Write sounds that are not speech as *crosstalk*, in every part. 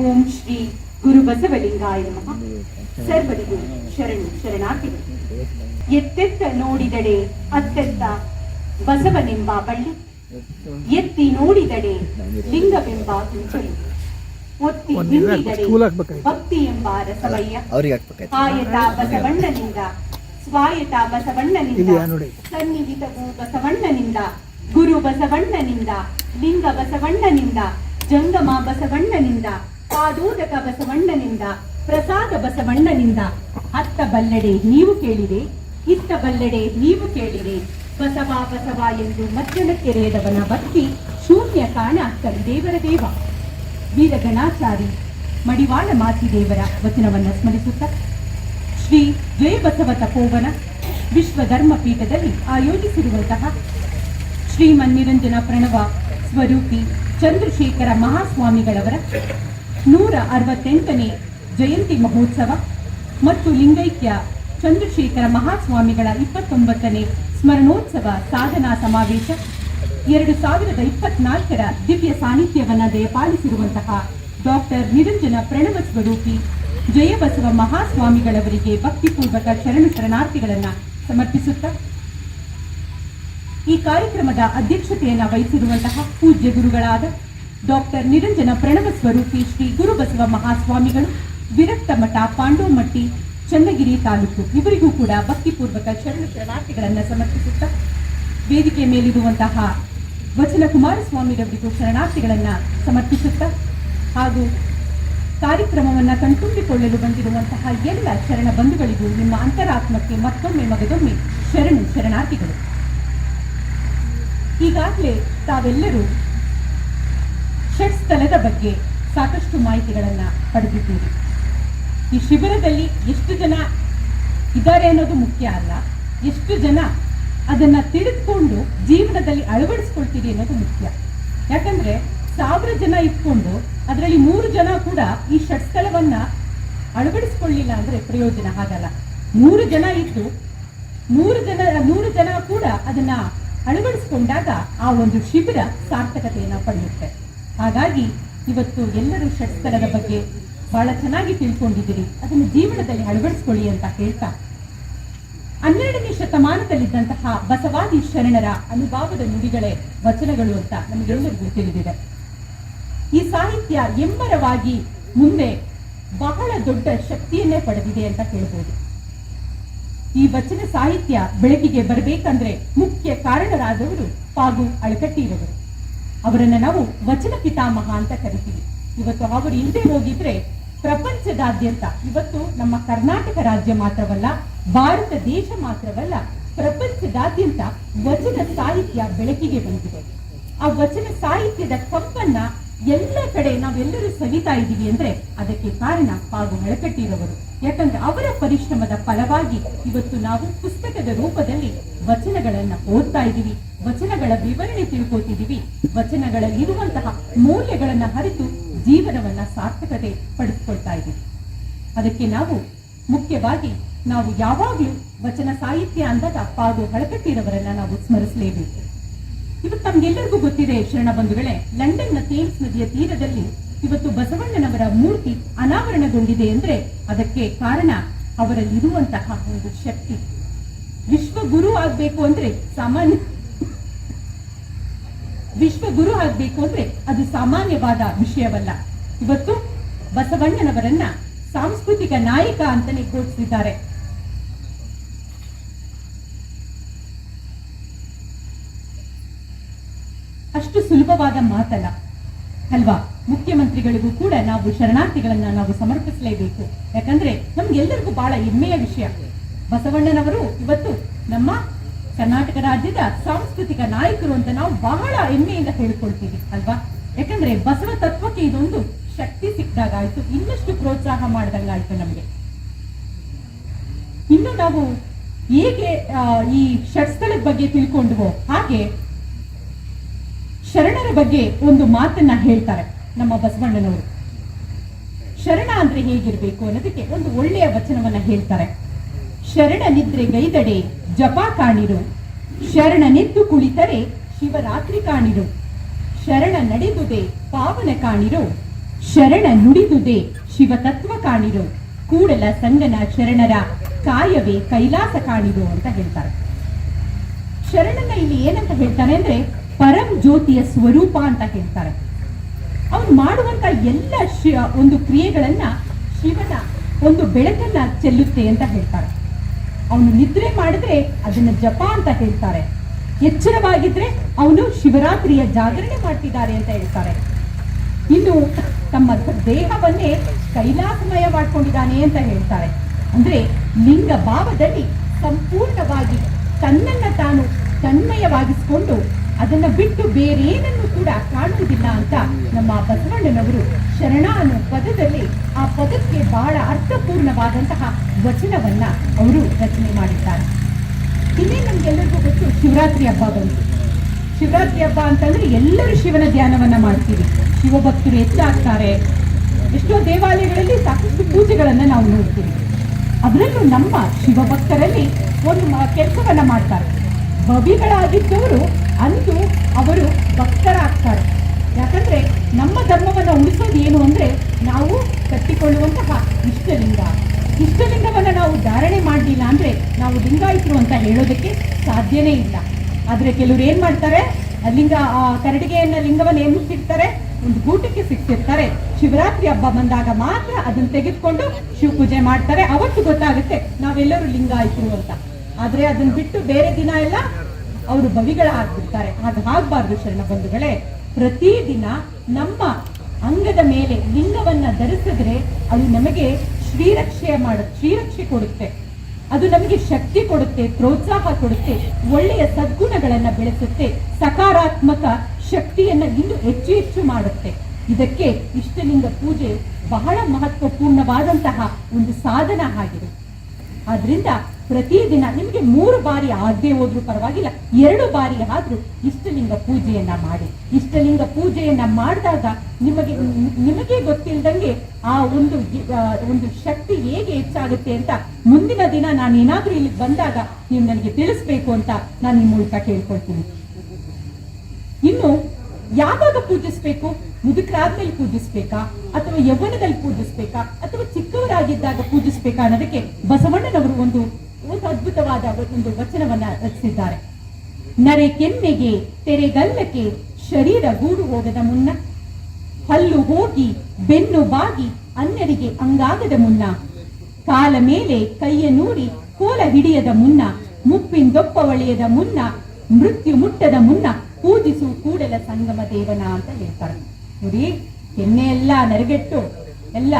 ಓಂ ಶ್ರೀ ಗುರು ಬಸವಲಿಂಗಾಯ ನಮಃ. ಸರ್ವರಿಗೂ ಶರಣು ಶರಣಾರ್ಥಿಗಳು. ಎತ್ತೆತ್ತ ನೋಡಿದಡೆ ಅತ್ತೆತ್ತ ಬಸವನೆಂಬ ಬಳ್ಳಿ. ಎತ್ತಿ ನೋಡಿದಡೆ ಲಿಂಗವೆಂಬ ಕುಂಚಳಿ ಒತ್ತಿ ಹಾಕ್ಬೇಕಾಯ್ತು. ಭಕ್ತಿ ಎಂಬ ಹಾಕ್ಬೇಕಾಯ್ತು ಆಯತ ಬಸವಣ್ಣನಿಂದ ಸ್ವಾಯತ ಬಸವಣ್ಣನಿಂದ? ಸನ್ನಿಹಿತವು ಬಸವಣ್ಣನಿಂದ ಗುರು ಬಸವಣ್ಣನಿಂದ ಲಿಂಗ ಬಸವಣ್ಣನಿಂದ ಜಂಗಮ ಬಸವಣ್ಣನಿಂದ ಪಾದೋದಕ ಬಸವಣ್ಣನಿಂದ ಪ್ರಸಾದ ಬಸವಣ್ಣನಿಂದ ಅತ್ತ ಬಲ್ಲೆಡೆ ನೀವು ಕೇಳಿರಿ ಇತ್ತ ಬಲ್ಲೆಡೆ ನೀವು ಕೇಳಿರಿ ಬಸವ ಬಸವ ಎಂದು ಮಧ್ಯನ ಕೆರೆಯದವನ ಬತ್ತಿ ಶೂನ್ಯ ಕಾಣ ದೇವರ ದೇವ. ವೀರಗಣಾಚಾರಿ ಮಡಿವಾಳ ಮಡಿವಾಳ ಮಾತಿದೇವರ ವಚನವನ್ನ ಸ್ಮರಿಸುತ್ತ ಶ್ರೀ ಜಯ ಬಸವ ತಪೋವನ ವಿಶ್ವ ಧರ್ಮ ಪೀಠದಲ್ಲಿ ಆಯೋಜಿಸಿರುವಂತಹ ಶ್ರೀಮನ್ನಿರಂಜನ ಪ್ರಣವ ಸ್ವರೂಪಿ ಚಂದ್ರಶೇಖರ ಮಹಾಸ್ವಾಮಿಗಳವರ ನೂರ ಅರವತ್ತೆಂಟನೇ ಜಯಂತಿ ಮಹೋತ್ಸವ ಮತ್ತು ಲಿಂಗೈಕ್ಯ ಚಂದ್ರಶೇಖರ ಮಹಾಸ್ವಾಮಿಗಳ ಇಪ್ಪತ್ತೊಂಬತ್ತನೇ ಸ್ಮರಣೋತ್ಸವ ಸಾಧನಾ ಸಮಾವೇಶ. ಎರಡು ಸಾವಿರದ ಇಪ್ಪತ್ನಾಲ್ಕರ ದಿವ್ಯ ಸಾನ್ನಿಧ್ಯವನ್ನು ದಯಪಾಲಿಸಿರುವಂತಹ ಡಾಕ್ಟರ್ ನಿರಂಜನ ಪ್ರಣವ ಸ್ವರೂಪಿ ಜಯಬಸವ ಮಹಾಸ್ವಾಮಿಗಳವರಿಗೆ ಭಕ್ತಿಪೂರ್ವಕ ಶರಣ ಶರಣಾರ್ಥಿಗಳನ್ನು ಸಮರ್ಪಿಸುತ್ತಾ ಈ ಕಾರ್ಯಕ್ರಮದ ಅಧ್ಯಕ್ಷತೆಯನ್ನು ವಹಿಸಿರುವಂತಹ ಪೂಜ್ಯ ಗುರುಗಳಾದ ಡಾಕ್ಟರ್ ನಿರಂಜನ ಪ್ರಣವ ಸ್ವರೂಪಿ ಶ್ರೀ ಗುರುಬಸವ ಮಹಾಸ್ವಾಮಿಗಳು, ವಿರಕ್ತ ಮಠ ಪಾಂಡೋಮಟ್ಟಿ, ಚನ್ನಗಿರಿ ತಾಲೂಕು. ಇವರಿಗೂ ಕೂಡ ಭಕ್ತಿಪೂರ್ವಕ ಶರಣ ಶರಣಾರ್ಥಿಗಳನ್ನ ಸಮರ್ಪಿಸುತ್ತಾ ವೇದಿಕೆ ಮೇಲಿರುವಂತಹ ವಚನ ಕುಮಾರಸ್ವಾಮಿರವರಿಗೂ ಶರಣಾರ್ಥಿಗಳನ್ನ ಸಮರ್ಪಿಸುತ್ತಾ ಹಾಗೂ ಕಾರ್ಯಕ್ರಮವನ್ನ ಕಣ್ತುಂಬಿಕೊಳ್ಳಲು ಬಂದಿರುವಂತಹ ಎಲ್ಲ ಶರಣ ಬಂಧುಗಳಿಗೂ ನಿಮ್ಮ ಅಂತರಾತ್ಮಕ್ಕೆ ಮತ್ತೊಮ್ಮೆ ಮಗದೊಮ್ಮೆ ಶರಣು ಶರಣಾರ್ಥಿಗಳು. ಈಗಾಗಲೇ ತಾವೆಲ್ಲರೂ ಷಟ್ಸ್ಥಲದ ಬಗ್ಗೆ ಸಾಕಷ್ಟು ಮಾಹಿತಿಗಳನ್ನು ಪಡೆದಿದ್ದೀರಿ. ಈ ಶಿಬಿರದಲ್ಲಿ ಎಷ್ಟು ಜನ ಇದ್ದಾರೆ ಅನ್ನೋದು ಮುಖ್ಯ ಅಲ್ಲ. ಎಷ್ಟು ಜನ ಅದನ್ನ ತಿಳಿದುಕೊಂಡು ಜೀವನದಲ್ಲಿ ಅಳವಡಿಸ್ಕೊಳ್ತೀರಿ ಅನ್ನೋದು ಮುಖ್ಯ. ಯಾಕಂದ್ರೆ ಸಾವಿರ ಜನ ಇಟ್ಕೊಂಡು ಅದರಲ್ಲಿ ಮೂರು ಜನ ಕೂಡ ಈ ಷಟ್ಸ್ಥಳವನ್ನು ಅಳವಡಿಸ್ಕೊಳ್ಳಿಲ್ಲ ಅಂದ್ರೆ ಪ್ರಯೋಜನ ಆಗಲ್ಲ. ನೂರು ಜನ ಇದ್ದು ನೂರು ಜನ ನೂರು ಜನ ಕೂಡ ಅದನ್ನ ಅಳವಡಿಸ್ಕೊಂಡಾಗ ಆ ಒಂದು ಶಿಬಿರ ಸಾರ್ಥಕತೆಯನ್ನ ಪಡೆಯುತ್ತೆ. ಹಾಗಾಗಿ ಇವತ್ತು ಎಲ್ಲರೂ ಷಟ್ಕರದ ಬಗ್ಗೆ ಬಹಳ ಚೆನ್ನಾಗಿ ತಿಳ್ಕೊಂಡಿದ್ದೀರಿ. ಅದನ್ನು ಜೀವನದಲ್ಲಿ ಅಳವಡಿಸ್ಕೊಳ್ಳಿ ಅಂತ ಹೇಳ್ತಾ. ಹನ್ನೆರಡನೇ ಶತಮಾನದಲ್ಲಿದ್ದಂತಹ ಬಸವಾದಿ ಶರಣರ ಅನುಭಾವದ ನುಡಿಗಳೇ ವಚನಗಳು ಅಂತ ನಮಗೆಲ್ಲರಿಗೂ ತಿಳಿದಿದೆ. ಈ ಸಾಹಿತ್ಯ ಎಂಬರವಾಗಿ ಮುಂದೆ ಬಹಳ ದೊಡ್ಡ ಶಕ್ತಿಯನ್ನೇ ಪಡೆದಿದೆ ಅಂತ ಹೇಳ್ಬೋದು. ಈ ವಚನ ಸಾಹಿತ್ಯ ಬೆಳಕಿಗೆ ಬರಬೇಕಂದ್ರೆ ಮುಖ್ಯ ಕಾರಣರಾದವರು ಪಾಗು ಅಳಕಟ್ಟಿರವರು. ಅವರನ್ನ ನಾವು ವಚನ ಪಿತಾಮಹ ಅಂತ ಕರಿತೀವಿ. ಇವತ್ತು ಅವರು ಇಲ್ಲದೆ ಹೋಗಿದ್ರೆ ಪ್ರಪಂಚದಾದ್ಯಂತ ಇವತ್ತು ನಮ್ಮ ಕರ್ನಾಟಕ ರಾಜ್ಯ ಮಾತ್ರವಲ್ಲ, ಭಾರತ ದೇಶ ಮಾತ್ರವಲ್ಲ, ಪ್ರಪಂಚದಾದ್ಯಂತ ವಚನ ಸಾಹಿತ್ಯ ಬೆಳಕಿಗೆ ಬಂದಿದೆ. ಆ ವಚನ ಸಾಹಿತ್ಯದ ಕಂಪನ್ನ ಎಲ್ಲ ಕಡೆ ನಾವೆಲ್ಲರೂ ಸವಿತಾ ಇದ್ದೀವಿ ಅಂದ್ರೆ ಅದಕ್ಕೆ ಕಾರಣ ಪಾಗು ಮೊಳಕಟ್ಟಿರವರು ಯಾಕಂದ್ರೆ ಅವರ ಪರಿಶ್ರಮದ ಫಲವಾಗಿ ಇವತ್ತು ನಾವು ಪುಸ್ತಕದ ರೂಪದಲ್ಲಿ ವಚನಗಳನ್ನ ಓದ್ತಾ ಇದ್ದೀವಿ. ವಚನಗಳ ವಿವರಣೆ ತಿಳ್ಕೊತಿದ್ದೀವಿ. ವಚನಗಳಲ್ಲಿರುವಂತಹ ಮೌಲ್ಯಗಳನ್ನ ಹರಿತು ಜೀವನವನ್ನ ಸಾರ್ಥಕತೆ ಪಡೆದುಕೊಳ್ತಾ ಇದ್ದೀವಿ. ಅದಕ್ಕೆ ನಾವು ಮುಖ್ಯವಾಗಿ ನಾವು ಯಾವಾಗ್ಲೂ ವಚನ ಸಾಹಿತ್ಯ ಅಂದಾಗ ಪಾಗು ಹಳಕಟ್ಟಿರವರನ್ನ ನಾವು ಸ್ಮರಿಸಲೇಬೇಕು. ಇವತ್ತು ನಮ್ಗೆಲ್ಲರಿಗೂ ಗೊತ್ತಿದೆ ಶರಣ ಬಂಧುಗಳೇ, ಲಂಡನ್ನ ಥೇಮ್ಸ್ ನದಿಯ ತೀರದಲ್ಲಿ ಇವತ್ತು ಬಸವಣ್ಣನವರ ಮೂರ್ತಿ ಅನಾವರಣಗೊಂಡಿದೆ ಅಂದ್ರೆ ಅದಕ್ಕೆ ಕಾರಣ ಅವರಲ್ಲಿರುವಂತಹ ಒಂದು ಶಕ್ತಿ. ವಿಶ್ವ ಗುರು ಆಗ್ಬೇಕು ಅಂದ್ರೆ ಸಾಮಾನ್ಯ ವಿಶ್ವಗುರು ಆಗ್ಬೇಕು ಅಂದ್ರೆ ಅದು ಸಾಮಾನ್ಯವಾದ ವಿಷಯವಲ್ಲ. ಇವತ್ತು ಬಸವಣ್ಣನವರನ್ನ ಸಾಂಸ್ಕೃತಿಕ ನಾಯಕ ಅಂತಾನೆ ಘೋಷಿಸಿದ್ದಾರೆ. ಅಷ್ಟು ಸುಲಭವಾದ ಮಾತಲ್ಲ. ಅಲ್ವಾ? ಮುಖ್ಯಮಂತ್ರಿಗಳಿಗೂ ಕೂಡ ನಾವು ಶರಣಾರ್ಥಿಗಳನ್ನ ನಾವು ಸಮರ್ಪಿಸಲೇಬೇಕು. ಯಾಕಂದ್ರೆ ನಮ್ಗೆಲ್ಲರಿಗೂ ಬಹಳ ಹೆಮ್ಮೆಯ ವಿಷಯ. ಬಸವಣ್ಣನವರು ಇವತ್ತು ನಮ್ಮ ಕರ್ನಾಟಕ ರಾಜ್ಯದ ಸಾಂಸ್ಕೃತಿಕ ನಾಯಕರು ಅಂತ ನಾವು ಬಹಳ ಹೆಮ್ಮೆಯಿಂದ ಹೇಳ್ಕೊಳ್ತೀವಿ, ಅಲ್ವಾ? ಯಾಕಂದ್ರೆ ಬಸವ ತತ್ವಕ್ಕೆ ಇದೊಂದು ಶಕ್ತಿ ಸಿಕ್ಕಿದಾಗಾಯ್ತು, ಇನ್ನಷ್ಟು ಪ್ರೋತ್ಸಾಹ ಮಾಡಿದಂಗಾಯ್ತು ನಮ್ಗೆ. ಇನ್ನು ನಾವು ಹೇಗೆ ಈ ಷಟ್ಸ್ಥಳದ ಬಗ್ಗೆ ತಿಳ್ಕೊಂಡ್ವೋ ಹಾಗೆ ಶರಣರ ಬಗ್ಗೆ ಒಂದು ಮಾತನ್ನ ಹೇಳ್ತಾರೆ ನಮ್ಮ ಬಸವಣ್ಣನವರು. ಶರಣ ಅಂದ್ರೆ ಹೇಗಿರ್ಬೇಕು ಅನ್ನೋದಕ್ಕೆ ಒಂದು ಒಳ್ಳೆಯ ವಚನವನ್ನ ಹೇಳ್ತಾರೆ. ಶರಣ ನಿದ್ರೆ ಗೈದಡೆ ಜಪ ಕಾಣಿರು. ಶರಣನೆದ್ದು ಕುಳಿತರೆ ಶಿವರಾತ್ರಿ ಕಾಣಿರು. ಶರಣ ನಡೆದುದೆ ಪಾವನ ಕಾಣಿರು. ಶರಣ ನುಡಿದುದೆ ಶಿವತತ್ವ ಕಾಣಿರು. ಕೂಡಲ ಸಂಗನ ಶರಣರ ಕಾಯವೇ ಕೈಲಾಸ ಕಾಣಿರು ಅಂತ ಹೇಳ್ತಾರೆ. ಶರಣನ ಇಲ್ಲಿ ಏನಂತ ಹೇಳ್ತಾರೆ ಅಂದ್ರೆ ಪರಂ ಜ್ಯೋತಿಯ ಸ್ವರೂಪ ಅಂತ ಹೇಳ್ತಾರೆ. ಅವನು ಮಾಡುವಂತ ಎಲ್ಲ ಒಂದು ಕ್ರಿಯೆಗಳನ್ನ ಶಿವನ ಒಂದು ಬೆಳಕನ್ನ ಚೆಲ್ಲುತ್ತೆ ಅಂತ ಹೇಳ್ತಾರೆ. ಅವನು ನಿದ್ರೆ ಮಾಡಿದ್ರೆ ಅದನ್ನ ಜಪ ಅಂತ ಹೇಳ್ತಾರೆ. ಎಚ್ಚರವಾಗಿದ್ರೆ ಅವನು ಶಿವರಾತ್ರಿಯ ಜಾಗರಣೆ ಮಾಡ್ತಿದ್ದಾರೆ ಅಂತ ಹೇಳ್ತಾರೆ. ಇನ್ನು ತಮ್ಮ ದೇಹವನ್ನೇ ಕೈಲಾಸಮಯ ಮಾಡ್ಕೊಂಡಿದ್ದಾನೆ ಅಂತ ಹೇಳ್ತಾರೆ. ಅಂದ್ರೆ ಲಿಂಗ ಭಾವದಲ್ಲಿ ಸಂಪೂರ್ಣವಾಗಿ ತನ್ನನ್ನ ತಾನು ತನ್ಮಯವಾಗಿಸಿಕೊಂಡು ಅದನ್ನ ಬಿಟ್ಟು ಬೇರೇನನ್ನು ಕೂಡ ಕಾಣುವುದಿಲ್ಲ ಅಂತ ನಮ್ಮ ಬಸವಣ್ಣನವರು ಶರಣ ಅನ್ನೋ ಪದದಲ್ಲಿ ಆ ಪದಕ್ಕೆ ಬಹಳ ಅರ್ಥಪೂರ್ಣವಾದಂತಹ ವಚನವನ್ನ ಅವರು ರಚನೆ ಮಾಡಿದ್ದಾರೆ. ಇನ್ನೇ ನಮ್ಗೆಲ್ಲರಿಗೂ ಗೊತ್ತು, ಶಿವರಾತ್ರಿ ಹಬ್ಬ ಬಂತು. ಶಿವರಾತ್ರಿ ಹಬ್ಬ ಅಂತಂದ್ರೆ ಎಲ್ಲರೂ ಶಿವನ ಧ್ಯಾನವನ್ನ ಮಾಡ್ತೀವಿ. ಶಿವಭಕ್ತರು ಹೆಚ್ಚಾಗ್ತಾರೆ. ಎಷ್ಟೋ ದೇವಾಲಯಗಳಲ್ಲಿ ಸಾಕಷ್ಟು ಪೂಜೆಗಳನ್ನ ನಾವು ನೋಡ್ತೀವಿ. ಅದರಲ್ಲೂ ನಮ್ಮ ಶಿವಭಕ್ತರಲ್ಲಿ ಒಂದು ಕೆಲಸವನ್ನ ಮಾಡ್ತಾರೆ. ಬವಿಗಳಾಗಿದ್ದವರು ಅಂದು ಅವರು ಭಕ್ತರಾಗ್ತಾರೆ. ಯಾಕಂದ್ರೆ ನಮ್ಮ ಧರ್ಮವನ್ನು ಉಳಿಸೋದು ಏನು ಅಂದ್ರೆ ನಾವು ಕಟ್ಟಿಕೊಳ್ಳುವಂತಹ ಇಷ್ಟಲಿಂಗ. ಇಷ್ಟಲಿಂಗವನ್ನು ನಾವು ಧಾರಣೆ ಮಾಡಲಿಲ್ಲ ಅಂದ್ರೆ ನಾವು ಲಿಂಗಾಯಿತರು ಅಂತ ಹೇಳೋದಕ್ಕೆ ಸಾಧ್ಯನೇ ಇಲ್ಲ. ಆದರೆ ಕೆಲವರು ಏನು ಮಾಡ್ತಾರೆ? ಲಿಂಗ ಆ ಕರಡಿಗೆಯನ್ನ ಲಿಂಗವನ್ನು ಏನು ಮುಚ್ಚಿರ್ತಾರೆ ಒಂದು ಗೂಟಕ್ಕೆ ಸಿಕ್ತಿರ್ತಾರೆ ಶಿವರಾತ್ರಿ ಹಬ್ಬ ಬಂದಾಗ ಮಾತ್ರ ಅದನ್ನು ತೆಗೆದುಕೊಂಡು ಶಿವ ಪೂಜೆ ಮಾಡ್ತಾರೆ. ಅವತ್ತು ಗೊತ್ತಾಗುತ್ತೆ ನಾವೆಲ್ಲರೂ ಲಿಂಗಾಯಿತರು ಅಂತ. ಆದ್ರೆ ಅದನ್ನ ಬಿಟ್ಟು ಬೇರೆ ದಿನ ಎಲ್ಲ ಅವರು ಬವಿಗಳ ಆಗ್ಬಿಡ್ತಾರೆ ಅದು ಆಗ್ಬಾರ್ದು ಶರಣ ಬಂಧುಗಳೇ. ಪ್ರತಿದಿನ ನಮ್ಮ ಅಂಗದ ಮೇಲೆ ಲಿಂಗವನ್ನ ಧರಿಸಿದ್ರೆ ಅದು ನಮಗೆ ಶ್ರೀರಕ್ಷೆ ಮಾಡ, ಶ್ರೀರಕ್ಷೆ ಕೊಡುತ್ತೆ. ಅದು ನಮಗೆ ಶಕ್ತಿ ಕೊಡುತ್ತೆ, ಪ್ರೋತ್ಸಾಹ ಕೊಡುತ್ತೆ, ಒಳ್ಳೆಯ ಸದ್ಗುಣಗಳನ್ನ ಬೆಳೆಸುತ್ತೆ, ಸಕಾರಾತ್ಮಕ ಶಕ್ತಿಯನ್ನ ಇನ್ನು ಹೆಚ್ಚು ಹೆಚ್ಚು ಮಾಡುತ್ತೆ. ಇದಕ್ಕೆ ಇಷ್ಟಲಿಂಗ ಪೂಜೆ ಬಹಳ ಮಹತ್ವಪೂರ್ಣವಾದಂತಹ ಒಂದು ಸಾಧನ ಆಗಿದೆ. ಆದ್ರಿಂದ ಪ್ರತಿದಿನ ನಿಮಗೆ ಮೂರು ಬಾರಿ ಆಗದೆ ಹೋದ್ರೂ ಪರವಾಗಿಲ್ಲ, ಎರಡು ಬಾರಿ ಆದ್ರೂ ಇಷ್ಟಲಿಂಗ ಪೂಜೆಯನ್ನ ಮಾಡಿ. ಇಷ್ಟಲಿಂಗ ಪೂಜೆಯನ್ನ ಮಾಡಿದಾಗ ನಿಮಗೆ ನಿಮಗೆ ಗೊತ್ತಿಲ್ಲದಂಗೆ ಆ ಒಂದು ಒಂದು ಶಕ್ತಿ ಹೇಗೆ ಹೆಚ್ಚಾಗುತ್ತೆ ಅಂತ ಮುಂದಿನ ದಿನ ನಾನು ಏನಾದ್ರೂ ಇಲ್ಲಿ ಬಂದಾಗ ನೀವು ನನಗೆ ತಿಳಿಸ್ಬೇಕು ಅಂತ ನಾನು ನಿಮ್ಮ ಮೂಲಕ ಕೇಳ್ಕೊಳ್ತೀನಿ. ಇನ್ನು ಯಾವಾಗ ಪೂಜಿಸ್ಬೇಕು? ಮುದುಕರಾದ್ಮೇಲೆ ಪೂಜಿಸ್ಬೇಕಾ? ಅಥವಾ ಯೌವನದಲ್ಲಿ ಪೂಜಿಸ್ಬೇಕಾ? ಅಥವಾ ಚಿಕ್ಕವರಾಗಿದ್ದಾಗ ಪೂಜಿಸ್ಬೇಕಾ ಅನ್ನೋದಕ್ಕೆ ಬಸವಣ್ಣನವರು ಒಂದು ಒಂದು ಅದ್ಭುತವಾದ ಒಂದು ವಚನವನ್ನ ರಚಿಸಿದ್ದಾರೆ. ನರೆ ಕೆನ್ನೆಗೆ ತೆರೆಗಲ್ಲಕ್ಕೆ ಶರೀರ ಗೂಡು ಹೋಗದ ಮುನ್ನ, ಹಲ್ಲು ಹೋಗಿ, ಬೆನ್ನು ಬಾಗಿ ಅನ್ನರಿಗೆ ಅಂಗಾಗದ ಮುನ್ನ, ಕಾಲ ಮೇಲೆ ಕೈಯ ನೂರಿ ಕೋಲ ಹಿಡಿಯದ ಮುನ್ನ ಮುಪ್ಪಿಂದೊಪ್ಪ ಒಳೆಯದ ಮುನ್ನ, ಮೃತ್ಯು ಮುಟ್ಟದ ಮುನ್ನ ಪೂಜಿಸು ಕೂಡಲ ಸಂಗಮ ದೇವನ ಅಂತ ಹೇಳ್ತಾರೆ. ನೋಡಿ ಎಣ್ಣೆ ಎಲ್ಲ ನರಗೆಟ್ಟು, ಎಲ್ಲ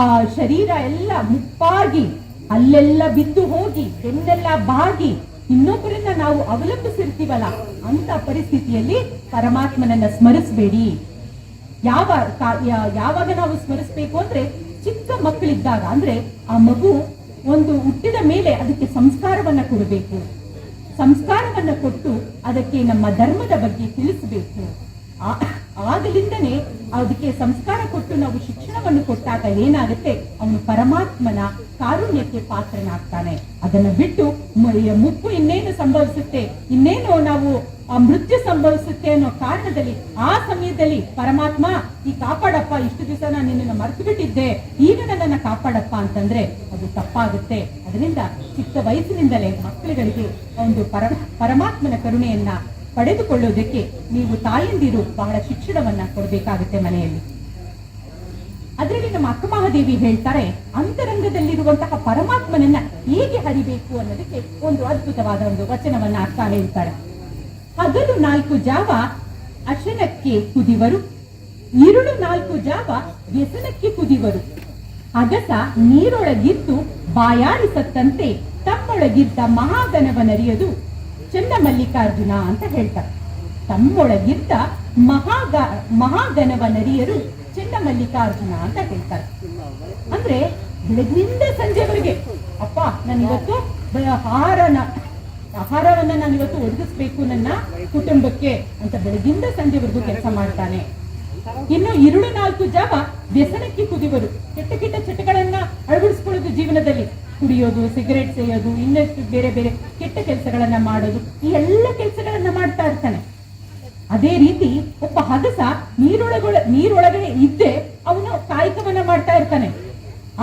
ಆ ಶರೀರ ಎಲ್ಲ ಮುಪ್ಪಾಗಿ ಅಲ್ಲೆಲ್ಲ ಬಿದ್ದು ಹೋಗಿ ಬೆನ್ನೆಲ್ಲ ಬಾಗಿ ಇನ್ನೊಬ್ಬರನ್ನ ನಾವು ಅವಲಂಬಿಸಿರ್ತೀವಲ್ಲ, ಅಂತ ಪರಿಸ್ಥಿತಿಯಲ್ಲಿ ಪರಮಾತ್ಮನನ್ನ ಸ್ಮರಿಸಬೇಡಿ. ಯಾವ ಯಾವಾಗ ನಾವು ಸ್ಮರಿಸಬೇಕು ಅಂದ್ರೆ ಚಿಕ್ಕ ಮಕ್ಕಳಿದ್ದಾಗ, ಅಂದ್ರೆ ಆ ಮಗು ಒಂದು ಹುಟ್ಟಿದ ಮೇಲೆ ಅದಕ್ಕೆ ಸಂಸ್ಕಾರವನ್ನ ಕೊಡಬೇಕು. ಸಂಸ್ಕಾರವನ್ನ ಕೊಟ್ಟು ಅದಕ್ಕೆ ನಮ್ಮ ಧರ್ಮದ ಬಗ್ಗೆ ತಿಳಿಸಬೇಕು. ಆಗಲಿಂದನೇ ಅದಕ್ಕೆ ಸಂಸ್ಕಾರ ಕೊಟ್ಟು ನಾವು ಶಿಕ್ಷಣವನ್ನು ಕೊಟ್ಟಾಗ ಏನಾಗುತ್ತೆ? ಅವನು ಪರಮಾತ್ಮನ ಕಾರುಣ್ಯಕ್ಕೆ ಪಾತ್ರನಾಗ್ತಾನೆ. ಅದನ್ನ ಬಿಟ್ಟು ಮುಪ್ಪು ಇನ್ನೇನು ಸಂಭವಿಸುತ್ತೆ? ಇನ್ನೇನು ನಾವು ಮೃತ್ಯು ಸಂಭವಿಸುತ್ತೆ ಅನ್ನೋ ಕಾರಣದಲ್ಲಿ ಆ ಸಮಯದಲ್ಲಿ ಪರಮಾತ್ಮ, ಈ ಕಾಪಾಡಪ್ಪ, ಇಷ್ಟು ದಿವಸ ನಾನು ನಿನ್ನನ್ನು ಮರೆತು ಬಿಟ್ಟಿದ್ದೆ ಈಗ ನನ್ನನ್ನು ಕಾಪಾಡಪ್ಪ ಅಂತಂದ್ರೆ ಅದು ತಪ್ಪಾಗುತ್ತೆ. ಅದರಿಂದ ಚಿಕ್ಕ ವಯಸ್ಸಿನಿಂದಲೇ ಮಕ್ಕಳುಗಳಿಗೆ ಒಂದು ಪರ, ಪರಮಾತ್ಮನ ಕರುಣೆಯನ್ನ ಪಡೆದುಕೊಳ್ಳುವುದಕ್ಕೆ ನೀವು ತಾಯಂದಿರು ಬಹಳ ಶಿಕ್ಷಣವನ್ನ ಕೊಡಬೇಕಾಗುತ್ತೆ ಮನೆಯಲ್ಲಿ. ಅದರಲ್ಲಿ ನಮ್ಮ ಅಕ್ಕ ಮಹಾದೇವಿ ಹೇಳ್ತಾರೆ, ಅಂತರಂಗದಲ್ಲಿರುವಂತಹ ಪರಮಾತ್ಮನನ್ನ ಹೇಗೆ ಹರಿಬೇಕು ಅನ್ನೋದಕ್ಕೆ ಒಂದು ಅದ್ಭುತವಾದ ಒಂದು ವಚನವನ್ನ ಅಕ್ಕ ಹೇಳ್ತಾರೆ. ಹಗಲು ನಾಲ್ಕು ಜಾವ ಅಶನಕ್ಕೆ ಕುದಿವರು, ಇರುಳು ನಾಲ್ಕು ಜಾವ ವ್ಯಸನಕ್ಕೆ ಕುದಿವರು. ಅಗಸ ನೀರೊಳಗಿದ್ದು ಬಾಯಾಡಿಸತ್ತಂತೆ ತಮ್ಮೊಳಗಿದ್ದ ಮಹಾಗಣವನರಿಯದು ಚನ್ನಮಲ್ಲಿಕಾರ್ಜುನ ಅಂತ ಹೇಳ್ತಾರೆ. ತಮ್ಮೊಳಗಿದ್ದ ಮಹಾಗ ಚಿನ್ನ ಮಲ್ಲಿಕಾರ್ಜುನ ಅಂತ ಹೇಳ್ತಾರೆ. ಅಂದ್ರೆ ಬೆಳಗ್ಗಿಂದ ಸಂಜೆವರೆಗೆ, ಅಪ್ಪ, ನಾನಿವತ್ತು ಆಹಾರನ, ಆಹಾರವನ್ನ ನಾನಿವತ್ತು ಒದಗಿಸ್ಬೇಕು ನನ್ನ ಕುಟುಂಬಕ್ಕೆ ಅಂತ ಬೆಳಗಿಂದ ಸಂಜೆವರೆಗೂ ಕೆಲಸ ಮಾಡ್ತಾನೆ. ಇನ್ನು ಇರುಳು ನಾಲ್ಕು ಜಾವ ವ್ಯಸನಕ್ಕೆ ಕುದಿವರು. ಕೆಟ್ಟ ಕೆಟ್ಟ ಚಟಗಳನ್ನ ಅಳವಡಿಸ್ಕೊಳ್ಳೋದು ಜೀವನದಲ್ಲಿ. ಕುಡಿಯೋದು ಸಿಗರೇಟ್ ಸೇಯೋದು ಇನ್ನಷ್ಟು ಬೇರೆ ಬೇರೆ ಕೆಟ್ಟ ಕೆಲಸಗಳನ್ನ ಮಾಡೋದು, ಈ ಎಲ್ಲ ಕೆಲಸಗಳನ್ನ ಮಾಡ್ತಾ ಇರ್ತಾನೆ. ಅದೇ ರೀತಿ ಒಬ್ಬ ಹಗಸ ನೀರೊಳಗೆ ನೀರೊಳಗೊಳ, ನೀರೊಳಗಡೆ ಇದ್ದೆ ಅವನು ಕಾಯಕವನ್ನ ಮಾಡ್ತಾ ಇರ್ತಾನೆ.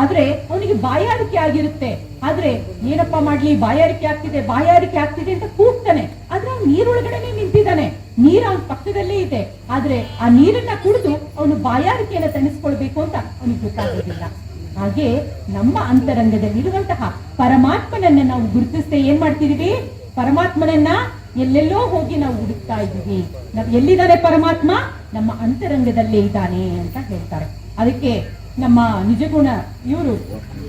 ಆದ್ರೆ ಅವನಿಗೆ ಬಾಯಾರಿಕೆ ಆಗಿರುತ್ತೆ. ಆದ್ರೆ ಏನಪ್ಪ ಮಾಡ್ಲಿ, ಬಾಯಾರಿಕೆ ಆಗ್ತಿದೆ ಬಾಯಾರಿಕೆ ಆಗ್ತಿದೆ ಅಂತ ಕೂಗ್ತಾನೆ. ಆದ್ರೆ ಅವ್ನು ನೀರೊಳಗಡೆನೆ ನಿಂತಿದ್ದಾನೆ. ನೀರ್ ಅವನ ಪಕ್ಕದಲ್ಲೇ ಇದೆ. ಆದ್ರೆ ಆ ನೀರನ್ನ ಕುಡಿದು ಅವನು ಬಾಯಾರಿಕೆಯನ್ನ ತಣಿಸ್ಕೊಳ್ಬೇಕು ಅಂತ ಅವನಿಗೆ ಗೊತ್ತಾಗೋದಿಲ್ಲ. ಹಾಗೆ ನಮ್ಮ ಅಂತರಂಗದಲ್ಲಿರುವಂತಹ ಪರಮಾತ್ಮನನ್ನ ನಾವು ಗುರುತಿಸದೆ ಏನ್ ಮಾಡ್ತಿದೀವಿ? ಪರಮಾತ್ಮನನ್ನ ಎಲ್ಲೆಲ್ಲೋ ಹೋಗಿ ನಾವು ಹುಡುಕ್ತಾ ಇದ್ದೀವಿ. ನಾವು ಎಲ್ಲಿದ್ದಾನೆ ಪರಮಾತ್ಮ? ನಮ್ಮ ಅಂತರಂಗದಲ್ಲೇ ಇದ್ದಾನೆ ಅಂತ ಹೇಳ್ತಾರೆ. ಅದಕ್ಕೆ ನಮ್ಮ ನಿಜಗುಣ ಇವರು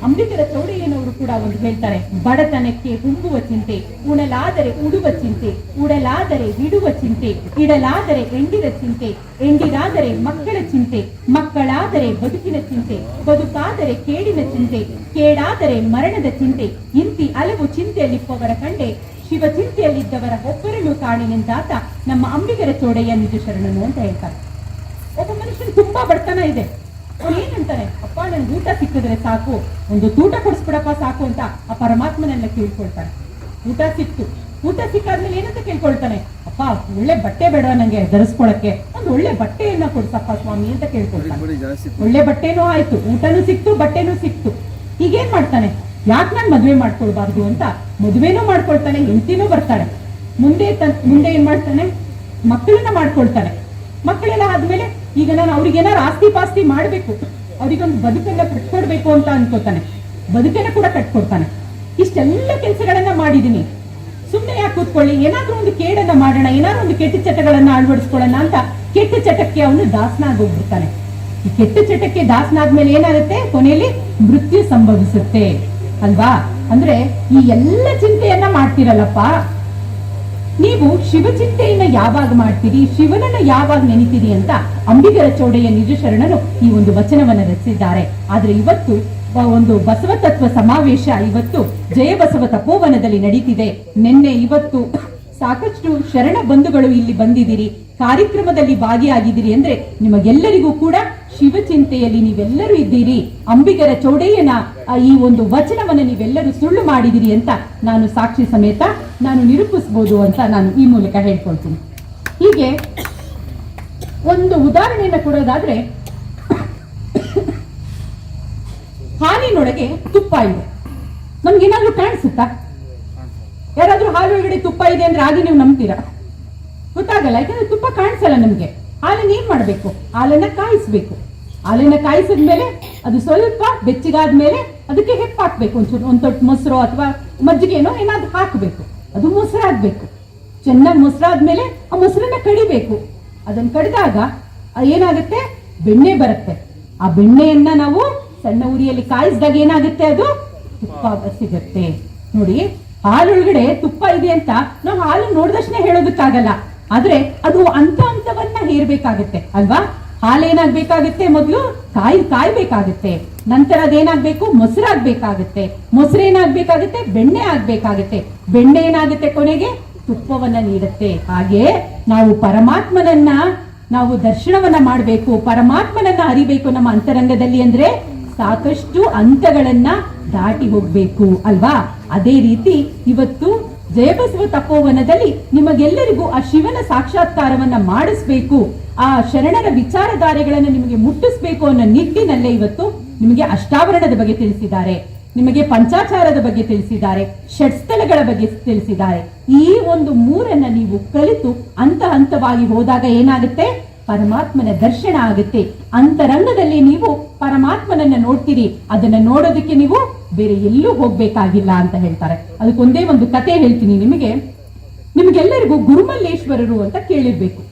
ಅಂಬಿಕರ ಚೌಡಯ್ಯನವರು ಕೂಡ ಒಂದು ಹೇಳ್ತಾರೆ, ಬಡತನಕ್ಕೆ ಹುಂಗುವ ಚಿಂತೆ, ಉಣಲಾದರೆ ಉಡುವ ಚಿಂತೆ, ಉಡಲಾದರೆ ಬಿಡುವ ಚಿಂತೆ, ಇಡಲಾದರೆ ಎಂಡಿರ ಚಿಂತೆ ಎಂಡಿರಾದರೆ ಮಕ್ಕಳ ಚಿಂತೆ, ಮಕ್ಕಳಾದರೆ ಬದುಕಿನ ಚಿಂತೆ, ಬದುಕಾದರೆ ಕೇಡಿನ ಚಿಂತೆ, ಕೇಡಾದರೆ ಮರಣದ ಚಿಂತೆ, ಇಂತಿ ಹಲವು ಚಿಂತೆಯಲ್ಲಿಪ್ಪವರ ಕಂಡೆ, ಶಿವ ಚಿಂತೆಯಲ್ಲಿದ್ದವರ ಒಬ್ಬರನ್ನು ಕಾಣಿನೆಂದಾತ ನಮ್ಮ ಅಂಬಿಗರ ಚೋಡಯ್ಯ ನಿಜ ಶರಣನು ಅಂತ ಹೇಳ್ತಾರೆ. ಒಬ್ಬ ಮನುಷ್ಯನ್ ತುಂಬಾ ಬಡತನ ಇದೆ. ಅವ್ನು ಏನಂತಾನೆ ಅಪ್ಪ ನನ್ಗೆ ಊಟ ಸಿಕ್ಕಿದ್ರೆ ಸಾಕು. ಒಂದು ತೂಟ ಕೊಡಿಸ್ಬಿಡಪ್ಪ ಸಾಕು ಅಂತ ಆ ಪರಮಾತ್ಮನೆಲ್ಲ ಕೇಳ್ಕೊಳ್ತಾನೆ ಊಟ ಸಿಕ್ತು. ಊಟ ಸಿಕ್ಕಾದ್ಮೇಲೆ ಏನಂತ ಕೇಳ್ಕೊಳ್ತಾನೆ? ಅಪ್ಪ ಒಳ್ಳೆ ಬಟ್ಟೆ ಬೇಡ ನಂಗೆ ಧರಿಸ್ಕೊಳಕ್ಕೆ? ಒಂದು ಒಳ್ಳೆ ಬಟ್ಟೆಯನ್ನ ಕೊಡ್ಸಪ್ಪ ಸ್ವಾಮಿ ಅಂತ ಕೇಳ್ಕೊಳ್ತಾನೆ. ಒಳ್ಳೆ ಬಟ್ಟೆನೂ ಆಯ್ತು. ಊಟನೂ ಸಿಕ್ತು ಬಟ್ಟೆನೂ ಸಿಕ್ತು. ಈಗೇನ್ ಮಾಡ್ತಾನೆ? ಯಾಕೆ ನಾನು ಮದ್ವೆ ಮಾಡ್ಕೊಳ್ಬಾರ್ದು ಅಂತ ಮದುವೆನೂ ಮಾಡ್ಕೊಳ್ತಾನೆ ಹೆಂಡತಿನೂ ಬರ್ತಾಳೆ. ಮುಂದೆ ಮುಂದೆ ಏನ್ ಮಾಡ್ತಾನೆ? ಮಕ್ಕಳನ್ನ ಮಾಡ್ಕೊಳ್ತಾನೆ. ಮಕ್ಕಳೆಲ್ಲ ಆದ್ಮೇಲೆ ಈಗ ನಾನು ಅವ್ರಿಗೇನಾರು ಆಸ್ತಿ ಪಾಸ್ತಿ ಮಾಡ್ಬೇಕು, ಅವ್ರಿಗೊಂದು ಬದುಕನ್ನ ಕಟ್ಕೊಡ್ಬೇಕು ಅಂತ ಅನ್ಕೋತಾನೆ. ಬದುಕನ್ನ ಕೂಡ ಕಟ್ಕೊಡ್ತಾನೆ. ಇಷ್ಟೆಲ್ಲ ಕೆಲಸಗಳನ್ನ ಮಾಡಿದೀನಿ. ಸುಮ್ಮನೆ ಯಾಕೆ ಕೂತ್ಕೊಳ್ಳಿ? ಏನಾದ್ರೂ ಒಂದು ಕೇಡನ್ನ ಮಾಡೋಣ, ಏನಾದ್ರು ಒಂದು ಕೆಟ್ಟ ಚಟಗಳನ್ನ ಅಳವಡಿಸ್ಕೊಳ್ಳೋಣ ಅಂತ ಕೆಟ್ಟ ಚಟಕ್ಕೆ ಅವನು ದಾಸನಾಗಿ ಹೋಗ್ಬಿಡ್ತಾನೆ ಈ ಕೆಟ್ಟ ಚಟಕ್ಕೆ ದಾಸನಾದ್ಮೇಲೆ ಏನಾಗುತ್ತೆ? ಕೊನೆಯಲ್ಲಿ ಮೃತ್ಯು ಸಂಭವಿಸುತ್ತೆ. ಅಲ್ವಾ? ಅಂದ್ರೆ ಈ ಎಲ್ಲ ಚಿಂತೆಯನ್ನ ಮಾಡ್ತಿರಲ್ಲಪ್ಪ. ನೀವು ಶಿವಚಿಂತೆಯನ್ನ ಯಾವಾಗ ಮಾಡ್ತೀರಿ, ಶಿವನನ್ನ ಯಾವಾಗ ನೆನಿತೀರಿ ಅಂತ ಅಂಬಿಗರ ಚೌಡೆಯ ನಿಜ ಶರಣರು ಈ ಒಂದು ವಚನವನ್ನ ರಚಿಸಿದ್ದಾರೆ. ಆದ್ರೆ ಇವತ್ತು ಒಂದು ಬಸವ ತತ್ವ ಸಮಾವೇಶ ಇವತ್ತು ಜಯ ಬಸವ ತಪೋವನದಲ್ಲಿ ನಡೀತಿದೆ. ನಿನ್ನೆ ಇವತ್ತು ಸಾಕಷ್ಟು ಶರಣ ಬಂಧುಗಳು ಇಲ್ಲಿ ಬಂದಿದ್ದೀರಿ. ಕಾರ್ಯಕ್ರಮದಲ್ಲಿ ಭಾಗಿಯಾಗಿದ್ದೀರಿ ಅಂದ್ರೆ ನಿಮಗೆಲ್ಲರಿಗೂ ಕೂಡ ಶಿವಚಿಂತೆಯಲ್ಲಿ ನೀವೆಲ್ಲರೂ ಇದ್ದೀರಿ. ಅಂಬಿಗರ ಚೌಡಯ್ಯನ ಈ ಒಂದು ವಚನವನ್ನು ನೀವೆಲ್ಲರೂ ಸುಳ್ಳು ಮಾಡಿದಿರಿ ಅಂತ ನಾನು ಸಾಕ್ಷಿ ಸಮೇತ ನಾನು ನಿರೂಪಿಸಬಹುದು ಅಂತ ನಾನು ಈ ಮೂಲಕ ಹೇಳ್ಕೊಳ್ತೀನಿ. ಹೀಗೆ ಒಂದು ಉದಾಹರಣೆಯನ್ನು ಕೊಡೋದಾದ್ರೆ *coughs* ಹಾಲಿನೊಳಗೆ ತುಪ್ಪ ಇದೆ. ನಮ್ಗೇನಾದ್ರೂ ಕಾಣಿಸುತ್ತಾ? ಯಾರಾದ್ರೂ ಹಾಲು ಒಳಗಡೆ ತುಪ್ಪ ಇದೆ ಅಂದ್ರೆ ಹಾಗೆ ನೀವು ನಂಬ್ತೀರಾ? ಗೊತ್ತಾಗಲ್ಲ, ಯಾಕಂದ್ರೆ ತುಪ್ಪ ಕಾಣಿಸಲ್ಲ ನಮ್ಗೆ. ಹಾಲನ್ನ ಏನ್ ಮಾಡ್ಬೇಕು? ಹಾಲನ್ನ ಕಾಯಿಸ್ಬೇಕು. ಹಾಲನ್ನ ಕಾಯಿಸಿದ್ಮೇಲೆ ಅದು ಸ್ವಲ್ಪ ಬೆಚ್ಚಗಾದ್ಮೇಲೆ ಅದಕ್ಕೆ ಹೆಪ್ಪ ಹಾಕ್ಬೇಕು. ಒಂಚೂರು ಒಂದ್ ತೊಟ್ಟು ಮೊಸರು ಅಥವಾ ಮಜ್ಜಿಗೆನೋ ಏನಾದ್ರು ಹಾಕ್ಬೇಕು. ಅದು ಮೊಸರಾಗ್ಬೇಕು ಚೆನ್ನಾಗಿ ಮೊಸರಾದ್ಮೇಲೆ ಆ ಮೊಸರನ್ನ ಕಡಿಬೇಕು. ಅದನ್ನ ಕಡಿದಾಗ ಏನಾಗುತ್ತೆ? ಬೆಣ್ಣೆ ಬರುತ್ತೆ. ಆ ಬೆಣ್ಣೆಯನ್ನ ನಾವು ಸಣ್ಣ ಉರಿಯಲ್ಲಿ ಕಾಯಿಸಿದಾಗ ಏನಾಗುತ್ತೆ ಅದು? ತುಪ್ಪ ಸಿಗುತ್ತೆ. ನೋಡಿ ಹಾಲೊಳಗಡೆ ತುಪ್ಪ ಇದೆ ಅಂತ ನಾವು ಹಾಲು ನೋಡಿದಷ್ಟೇ ಹೇಳೋದಕ್ಕಾಗಲ್ಲ. ಆದ್ರೆ ಅದು ಅಂತ ಅಂತವನ್ನ ಹೇರ್ಬೇಕಾಗತ್ತೆ, ಅಲ್ವಾ? ಹಾಲೇನಾಗ್ಬೇಕಾಗತ್ತೆ ಮೊದಲು? ಕಾಯಿ, ಕಾಯ್ಬೇಕಾಗತ್ತೆ. ನಂತರ ಅದೇನಾಗ್ಬೇಕು? ಮೊಸರಾಗ್ಬೇಕಾಗತ್ತೆ ಮೊಸರು ಏನಾಗ್ಬೇಕಾಗತ್ತೆ? ಬೆಣ್ಣೆ ಆಗ್ಬೇಕಾಗತ್ತೆ. ಬೆಣ್ಣೆ ಏನಾಗುತ್ತೆ ಕೊನೆಗೆ? ತುಪ್ಪವನ್ನ ನೀಡುತ್ತೆ. ಹಾಗೆ ನಾವು ಪರಮಾತ್ಮನನ್ನ, ನಾವು ದರ್ಶನವನ್ನ ಮಾಡಬೇಕು. ಪರಮಾತ್ಮನನ್ನ ಅರಿಬೇಕು ನಮ್ಮ ಅಂತರಂಗದಲ್ಲಿ ಅಂದ್ರೆ ಸಾಕಷ್ಟು ಹಂತಗಳನ್ನ ದಾಟಿ ಹೋಗ್ಬೇಕು, ಅಲ್ವಾ? ಅದೇ ರೀತಿ ಇವತ್ತು ಜಯಬಸವ ತಪೋವನದಲ್ಲಿ ನಿಮಗೆಲ್ಲರಿಗೂ ಆ ಶಿವನ ಸಾಕ್ಷಾತ್ಕಾರವನ್ನ ಮಾಡಿಸ್ಬೇಕು, ಆ ಶರಣರ ವಿಚಾರಧಾರೆಗಳನ್ನು ನಿಮಗೆ ಮುಟ್ಟಿಸ್ಬೇಕು ಅನ್ನೋ ನಿಟ್ಟಿನಲ್ಲೇ ಇವತ್ತು ನಿಮಗೆ ಅಷ್ಟಾವರಣದ ಬಗ್ಗೆ ತಿಳಿಸಿದ್ದಾರೆ. ನಿಮಗೆ ಪಂಚಾಚಾರದ ಬಗ್ಗೆ ತಿಳಿಸಿದ್ದಾರೆ, ಷಟ್ಸ್ಥಳಗಳ ಬಗ್ಗೆ ತಿಳಿಸಿದ್ದಾರೆ. ಈ ಒಂದು ಮೂರನ್ನ ನೀವು ಕಲಿತು ಹಂತ ಹಂತವಾಗಿ ಹೋದಾಗ ಏನಾಗುತ್ತೆ? ಪರಮಾತ್ಮನ ದರ್ಶನ ಆಗುತ್ತೆ. ಅಂತರಂಗದಲ್ಲಿ ನೀವು ಪರಮಾತ್ಮನನ್ನ ನೋಡ್ತೀರಿ. ಅದನ್ನ ನೋಡೋದಕ್ಕೆ ನೀವು ಬೇರೆ ಎಲ್ಲೂ ಹೋಗ್ಬೇಕಾಗಿಲ್ಲ ಅಂತ ಹೇಳ್ತಾರೆ. ಅದಕ್ಕೊಂದೇ ಒಂದು ಕತೆ ಹೇಳ್ತೀನಿ ನಿಮಗೆ. ನಿಮ್ಗೆಲ್ಲರಿಗೂ ಗುರುಮಲ್ಲೇಶ್ವರರು ಅಂತ ಕೇಳಿರ್ಬೇಕು.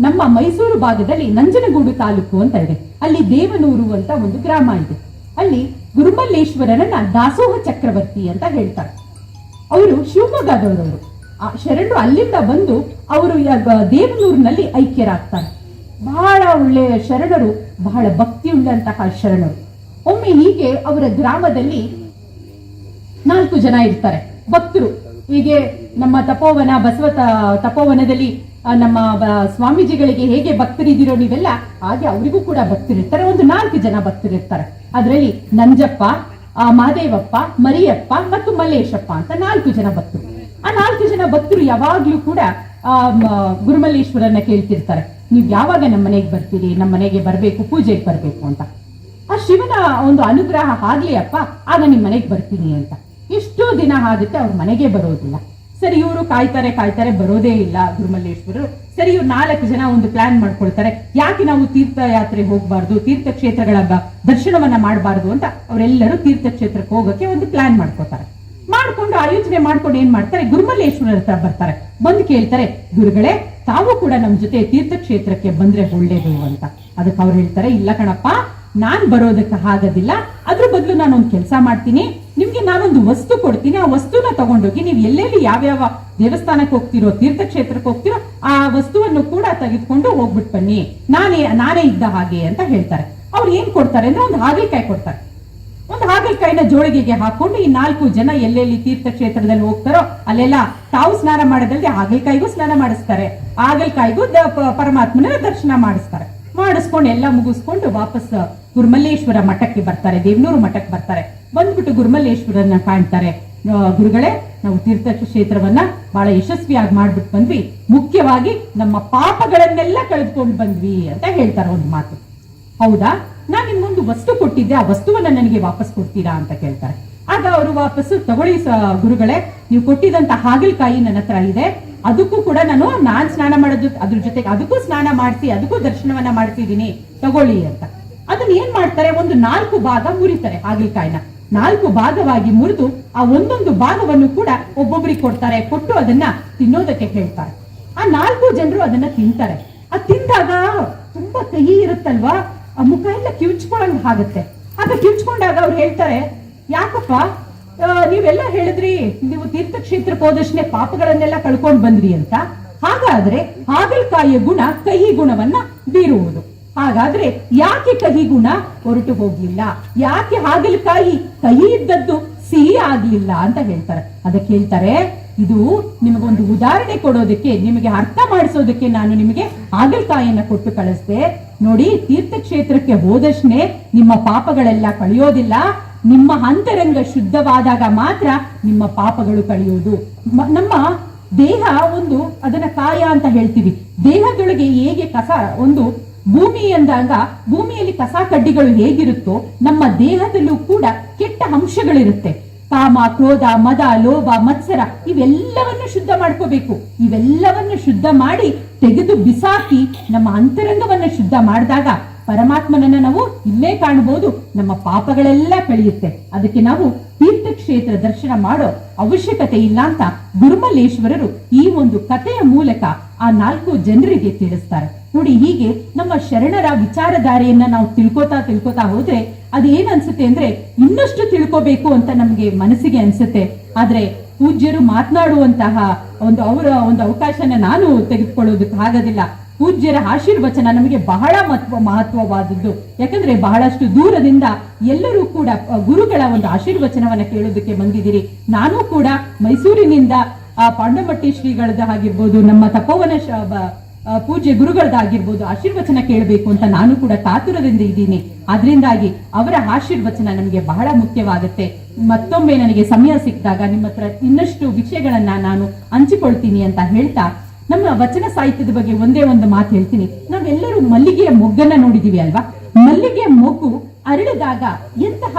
ನಮ್ಮ ಮೈಸೂರು ಭಾಗದಲ್ಲಿ ನಂಜನಗೂಡು ತಾಲೂಕು ಅಂತ ಇದೆ. ಅಲ್ಲಿ ದೇವನೂರು ಅಂತ ಒಂದು ಗ್ರಾಮ ಇದೆ. ಅಲ್ಲಿ ಗುರುಮಲ್ಲೇಶ್ವರರನ್ನ ದಾಸೋಹ ಚಕ್ರವರ್ತಿ ಅಂತ ಹೇಳ್ತಾರೆ. ಅವರು ಶಿವಮೊಗ್ಗದವರವರು. ಶರಣರು ಅಲ್ಲಿಂದ ಬಂದು ಅವರು ದೇವನೂರಿನಲ್ಲಿ ಐಕ್ಯರಾಗ್ತಾರೆ. ಬಹಳ ಒಳ್ಳೆಯ ಶರಣರು ಬಹಳ ಭಕ್ತಿಯುಳ್ಳಂತಹ ಶರಣರು. ಒಮ್ಮೆ ಹೀಗೆ ಅವರ ಗ್ರಾಮದಲ್ಲಿ ನಾಲ್ಕು ಜನ ಇರ್ತಾರೆ. ಭಕ್ತರು ಹೀಗೆ ನಮ್ಮ ತಪೋವನ ಬಸವ ತಪೋವನದಲ್ಲಿ ನಮ್ಮ ಸ್ವಾಮೀಜಿಗಳಿಗೆ ಹೇಗೆ ಭಕ್ತರಿದ್ದೀರೋ ನೀವೆಲ್ಲ ಹಾಗೆ ಅವರಿಗೂ ಕೂಡ ಭಕ್ತರಿರ್ತಾರೆ. ಒಂದು ನಾಲ್ಕು ಜನ ಭಕ್ತರಿರ್ತಾರೆ. ಅದರಲ್ಲಿ ನಂಜಪ್ಪ ಆ, ಮಹದೇವಪ್ಪ ಮರಿಯಪ್ಪ ಮತ್ತು ಮಲ್ಲೇಶಪ್ಪ ಅಂತ ನಾಲ್ಕು ಜನ ಭಕ್ತರು. ಆ ನಾಲ್ಕು ಜನ ಭಕ್ತರು ಯಾವಾಗ್ಲೂ ಕೂಡ ಆ ಗುರುಮಲ್ಲೇಶ್ವರನ್ನ ಕೇಳ್ತಿರ್ತಾರೆ. ನೀವು ಯಾವಾಗ ನಮ್ಮ ಮನೆಗೆ ಬರ್ತೀರಿ ನಮ್ಮ ಮನೆಗೆ ಬರಬೇಕು, ಪೂಜೆಗೆ ಬರಬೇಕು ಅಂತ. ಆ ಶಿವನ ಒಂದು ಅನುಗ್ರಹ ಆಗ್ಲಿ ಅಪ್ಪ, ಆಗ ನಿಮ್ಮ ಮನೆಗೆ ಬರ್ತೀನಿ ಅಂತ. ಇಷ್ಟು ದಿನ ಆಗುತ್ತೆ ಅವ್ರ ಮನೆಗೆ ಬರೋದಿಲ್ಲ. ಸರಿ, ಇವರು ಕಾಯ್ತಾರೆ ಕಾಯ್ತಾರೆ, ಬರೋದೇ ಇಲ್ಲ ಗುರುಮಲ್ಲೇಶ್ವರರು. ಸರಿ, ಇವ್ರು ನಾಲ್ಕು ಜನ ಒಂದು ಪ್ಲಾನ್ ಮಾಡ್ಕೊಳ್ತಾರೆ. ಯಾಕೆ ನಾವು ತೀರ್ಥಯಾತ್ರೆ ಹೋಗ್ಬಾರ್ದು, ತೀರ್ಥಕ್ಷೇತ್ರಗಳ ದರ್ಶನವನ್ನ ಮಾಡಬಾರ್ದು ಅಂತ ಅವರೆಲ್ಲರೂ ತೀರ್ಥಕ್ಷೇತ್ರಕ್ಕೆ ಹೋಗೋಕೆ ಒಂದು ಪ್ಲಾನ್ ಮಾಡ್ಕೋತಾರೆ. ಮಾಡ್ಕೊಂಡು ಆಯೋಜನೆ ಮಾಡ್ಕೊಂಡು ಏನ್ ಮಾಡ್ತಾರೆ ಗುರುಮಲ್ಲೇಶ್ವರ ಹತ್ರ ಬರ್ತಾರೆ. ಬಂದು ಕೇಳ್ತಾರೆ, ಗುರುಗಳೇ ತಾವು ಕೂಡ ನಮ್ಮ ಜೊತೆ ತೀರ್ಥಕ್ಷೇತ್ರಕ್ಕೆ ಬಂದ್ರೆ ಒಳ್ಳೇದು ಅಂತ. ಅದಕ್ಕೆ ಅವ್ರು ಹೇಳ್ತಾರೆ, ಇಲ್ಲ ಕಣಪ್ಪ, ನಾನ್ ಬರೋದಕ್ಕೆ ಆಗೋದಿಲ್ಲ ಅದ್ರ ಬದಲು ನಾನು ಒಂದು ಕೆಲಸ ಮಾಡ್ತೀನಿ. ನಿಮ್ಗೆ ನಾನೊಂದು ವಸ್ತು ಕೊಡ್ತೀನಿ. ಆ ವಸ್ತುನ ತಗೊಂಡೋಗಿ ನೀವು ಎಲ್ಲೆಲ್ಲಿ ಯಾವ್ಯಾವ ದೇವಸ್ಥಾನಕ್ಕೆ ಹೋಗ್ತಿರೋ, ತೀರ್ಥಕ್ಷೇತ್ರಕ್ಕೆ ಹೋಗ್ತಿರೋ, ಆ ವಸ್ತುವನ್ನು ಕೂಡ ತೆಗೆದುಕೊಂಡು ಹೋಗ್ಬಿಟ್ ಬನ್ನಿ. ನಾನೇ ನಾನೇ ಇದ್ದ ಹಾಗೆ ಅಂತ ಹೇಳ್ತಾರೆ. ಅವ್ರು ಏನ್ ಕೊಡ್ತಾರೆ ಅಂದ್ರೆ ಒಂದು ಹಾಗಲಕಾಯಿ ಕೊಡ್ತಾರೆ. ಒಂದು ಹಾಗಲಕಾಯಿನ ಜೋಳಿಗೆಗೆ ಹಾಕೊಂಡು ಈ ನಾಲ್ಕು ಜನ ಎಲ್ಲೆಲ್ಲಿ ತೀರ್ಥಕ್ಷೇತ್ರದಲ್ಲಿ ಹೋಗ್ತಾರೋ ಅಲ್ಲೆಲ್ಲ ತಾವು ಸ್ನಾನ ಮಾಡೋದಲ್ಲದೆ ಹಾಗಲಕಾಯಿಗೂ ಸ್ನಾನ ಮಾಡಿಸ್ತಾರೆ. ಹಾಗಲಕಾಯಿಗೂ ಪರಮಾತ್ಮನ ದರ್ಶನ ಮಾಡಿಸ್ತಾರೆ. ಮಾಡಿಸ್ಕೊಂಡು ಎಲ್ಲ ಮುಗಿಸ್ಕೊಂಡು ವಾಪಸ್ ಗುರುಮಲ್ಲೇಶ್ವರ ಮಠಕ್ಕೆ ಬರ್ತಾರೆ. ದೇವನೂರು ಮಠಕ್ಕೆ ಬರ್ತಾರೆ. ಬಂದ್ಬಿಟ್ಟು ಗುರುಮಲ್ಲೇಶ್ವರನ್ನ ಕಾಣ್ತಾರೆ. ಗುರುಗಳೇ, ನಾವು ತೀರ್ಥ ಕ್ಷೇತ್ರವನ್ನ ಬಹಳ ಯಶಸ್ವಿಯಾಗಿ ಮಾಡ್ಬಿಟ್ಟು ಬಂದ್ವಿ. ಮುಖ್ಯವಾಗಿ ನಮ್ಮ ಪಾಪಗಳನ್ನೆಲ್ಲ ಕಳೆದುಕೊಂಡು ಬಂದ್ವಿ ಅಂತ ಹೇಳ್ತಾರೆ ಒಂದು ಮಾತು. ಹೌದಾ? ನಾನು ನಿಮ್ಗೊಂದು ವಸ್ತು ಕೊಟ್ಟಿದ್ದೆ, ಆ ವಸ್ತುವನ್ನ ನನಗೆ ವಾಪಸ್ ಕೊಡ್ತೀರಾ ಅಂತ ಕೇಳ್ತಾರೆ. ಆಗ ಅವರು ವಾಪಸ್ಸು, ತಗೊಳ್ಳಿ ಗುರುಗಳೇ, ನೀವು ಕೊಟ್ಟಿದಂತ ಹಾಗಲಕಾಯಿ ನನ್ನ ಹತ್ರ ಇದೆ. ಅದಕ್ಕೂ ಕೂಡ ನಾನು, ನಾನ್ ಸ್ನಾನ ಮಾಡೋದು, ಅದ್ರ ಜೊತೆಗೆ ಅದಕ್ಕೂ ಸ್ನಾನ ಮಾಡಿಸಿ, ಅದಕ್ಕೂ ದರ್ಶನವನ್ನ ಮಾಡ್ತಿದ್ದೀನಿ. ತಗೊಳ್ಳಿ ಅಂತ. ಅದನ್ನ ಏನ್ ಮಾಡ್ತಾರೆ, ಒಂದು ನಾಲ್ಕು ಭಾಗ ಮುರಿತಾರೆ ಹಾಗಲಕಾಯಿನ. ನಾಲ್ಕು ಭಾಗವಾಗಿ ಮುರಿದು, ಆ ಒಂದೊಂದು ಭಾಗವನ್ನು ಕೂಡ ಒಬ್ಬೊಬ್ಬರಿಗೆ ಕೊಡ್ತಾರೆ, ಕೊಟ್ಟು ಅದನ್ನ ತಿನ್ನೋದಕ್ಕೆ ಹೇಳ್ತಾರೆ. ಆ ನಾಲ್ಕು ಜನರು ಅದನ್ನ ತಿಂತಾರೆ. ಆ ತಿಂದಾಗ ತುಂಬಾ ಕಹಿ ಇರುತ್ತಲ್ವಾ? ಆ ಮುಖ ಎಲ್ಲ ಕಿವುಚ್ಕೊಳಂಗ್ ಆಗುತ್ತೆ. ಆಗ ಕಿವುಚ್ಕೊಂಡಾಗ ಅವ್ರು ಹೇಳ್ತಾರೆ, ಯಾಕಪ್ಪ ನೀವೆಲ್ಲ ಹೇಳಿದ್ರಿ, ನೀವು ತೀರ್ಥಕ್ಷೇತ್ರ ಹೋದಷ್ಟೇ ಪಾಪಗಳನ್ನೆಲ್ಲ ಕಳ್ಕೊಂಡ್ ಬಂದ್ರಿ ಅಂತ. ಹಾಗಾದ್ರೆ ಹಾಗಲಕಾಯಿಯ ಗುಣ ಕಹಿ ಗುಣವನ್ನ ಬೀರುವುದು. ಹಾಗಾದ್ರೆ ಯಾಕೆ ಕಹಿ ಗುಣ ಹೊರಟು ಹೋಗ್ಲಿಲ್ಲ? ಯಾಕೆ ಹಾಗಲಕಾಯಿ ಕಹಿ ಇದ್ದದ್ದು ಸಿಹಿ ಆಗ್ಲಿಲ್ಲ? ಅಂತ ಹೇಳ್ತಾರೆ. ಅದಕ್ಕೆ ಹೇಳ್ತಾರೆ ಇದು ನಿಮಗೊಂದು ಉದಾಹರಣೆ ಕೊಡೋದಕ್ಕೆ, ನಿಮಗೆ ಅರ್ಥ ಮಾಡಿಸೋದಕ್ಕೆ ನಾನು ನಿಮಗೆ ಹಾಗಲಕಾಯಿಯನ್ನ ಕೊಟ್ಟು ಕಳಿಸ್ದೆ. ನೋಡಿ, ತೀರ್ಥಕ್ಷೇತ್ರಕ್ಕೆ ಹೋದಷ್ಟೇ ನಿಮ್ಮ ಪಾಪಗಳೆಲ್ಲ ಕಳೆಯೋದಿಲ್ಲ. ನಿಮ್ಮ ಅಂತರಂಗ ಶುದ್ಧವಾದಾಗ ಮಾತ್ರ ನಿಮ್ಮ ಪಾಪಗಳು ಕಳೆಯೋದು. ನಮ್ಮ ದೇಹ ಒಂದು ಅದನ್ನ ಕಾಯ ಅಂತ ಹೇಳ್ತೀವಿ. ದೇಹದೊಳಗೆ ಹೇಗೆ ಕಸ, ಒಂದು ಭೂಮಿ ಎಂದಾಗ ಭೂಮಿಯಲ್ಲಿ ಕಸ ಕಡ್ಡಿಗಳು ಹೇಗಿರುತ್ತೋ ನಮ್ಮ ದೇಹದಲ್ಲೂ ಕೂಡ ಕೆಟ್ಟ ಅಂಶಗಳಿರುತ್ತೆ. ಕಾಮ ಕ್ರೋಧ, ಮದ, ಲೋಭ, ಮತ್ಸರ ಇವೆಲ್ಲವನ್ನು ಶುದ್ಧ ಮಾಡ್ಕೋಬೇಕು. ಇವೆಲ್ಲವನ್ನು ಶುದ್ಧ ಮಾಡಿ ತೆಗೆದು ಬಿಸಾಕಿ ನಮ್ಮ ಅಂತರಂಗವನ್ನು ಶುದ್ಧ ಮಾಡಿದಾಗ ಪರಮಾತ್ಮನನ್ನ ನಾವು ಇಲ್ಲೇ ಕಾಣಬಹುದು ನಮ್ಮ ಪಾಪಗಳೆಲ್ಲ ಕಳೆಯುತ್ತೆ. ಅದಕ್ಕೆ ನಾವು ತೀರ್ಥಕ್ಷೇತ್ರ ದರ್ಶನ ಮಾಡೋ ಅವಶ್ಯಕತೆ ಇಲ್ಲ ಅಂತ ಗುರುಮಲ್ಲೇಶ್ವರರು ಈ ಒಂದು ಕಥೆಯ ಮೂಲಕ ಆ ನಾಲ್ಕು ಜನರಿಗೆ ತಿಳಿಸ್ತಾರೆ. ನೋಡಿ, ಹೀಗೆ ನಮ್ಮ ಶರಣರ ವಿಚಾರಧಾರೆಯನ್ನ ನಾವು ತಿಳ್ಕೊತಾ ತಿಳ್ಕೊತಾ ಹೋದ್ರೆ ಅದೇನ್ ಅನ್ಸುತ್ತೆ ಅಂದ್ರೆ ಇನ್ನಷ್ಟು ತಿಳ್ಕೋಬೇಕು ಅಂತ ನಮ್ಗೆ ಮನಸ್ಸಿಗೆ ಅನ್ಸುತ್ತೆ. ಆದ್ರೆ ಪೂಜ್ಯರು ಮಾತನಾಡುವಂತಹ ಒಂದು ಅವರ ಒಂದು ಅವಕಾಶನ ನಾನು ತೆಗೆದುಕೊಳ್ಳೋದಕ್ಕೆ ಆಗೋದಿಲ್ಲ. ಪೂಜ್ಯರ ಆಶೀರ್ವಚನ ನಮಗೆ ಬಹಳ ಮಹತ್ವ ಮಹತ್ವವಾದದ್ದು. ಯಾಕಂದ್ರೆ ಬಹಳಷ್ಟು ದೂರದಿಂದ ಎಲ್ಲರೂ ಕೂಡ ಗುರುಗಳ ಒಂದು ಆಶೀರ್ವಚನವನ್ನ ಕೇಳೋದಕ್ಕೆ ಬಂದಿದ್ದೀರಿ. ನಾನು ಕೂಡ ಮೈಸೂರಿನಿಂದ, ಆ, ಪಾಂಡಮಟ್ಟಿ ಶ್ರೀಗಳದ ಆಗಿರ್ಬೋದು ನಮ್ಮ ತಪೋವನ ಪೂಜ್ಯ ಗುರುಗಳದ್ದಾಗಿರ್ಬೋದು, ಆಶೀರ್ವಚನ ಕೇಳಬೇಕು ಅಂತ ನಾನು ಕೂಡ ಕಾತುರದಿಂದ ಇದ್ದೀನಿ. ಅದರಿಂದಾಗಿ ಅವರ ಆಶೀರ್ವಚನ ನಮಗೆ ಬಹಳ ಮುಖ್ಯವಾಗುತ್ತೆ. ಮತ್ತೊಮ್ಮೆ ನನಗೆ ಸಮಯ ಸಿಕ್ಕಿದಾಗ ನಿಮ್ಮ ಹತ್ರ ಇನ್ನಷ್ಟು ವಿಷಯಗಳನ್ನ ನಾನು ಹಂಚಿಕೊಳ್ತೀನಿ ಅಂತ ಹೇಳ್ತಾ, ನಮ್ಮ ವಚನ ಸಾಹಿತ್ಯದ ಬಗ್ಗೆ ಒಂದೇ ಒಂದು ಮಾತು ಹೇಳ್ತೀನಿ. ನಾವೆಲ್ಲರೂ ಮಲ್ಲಿಗೆಯ ಮೊಗ್ಗನ್ನ ನೋಡಿದೀವಿ ಅಲ್ವಾ? ಮಲ್ಲಿಗೆಯ ಮೊಗ್ಗು ಅರಳಿದಾಗ ಎಂತಹ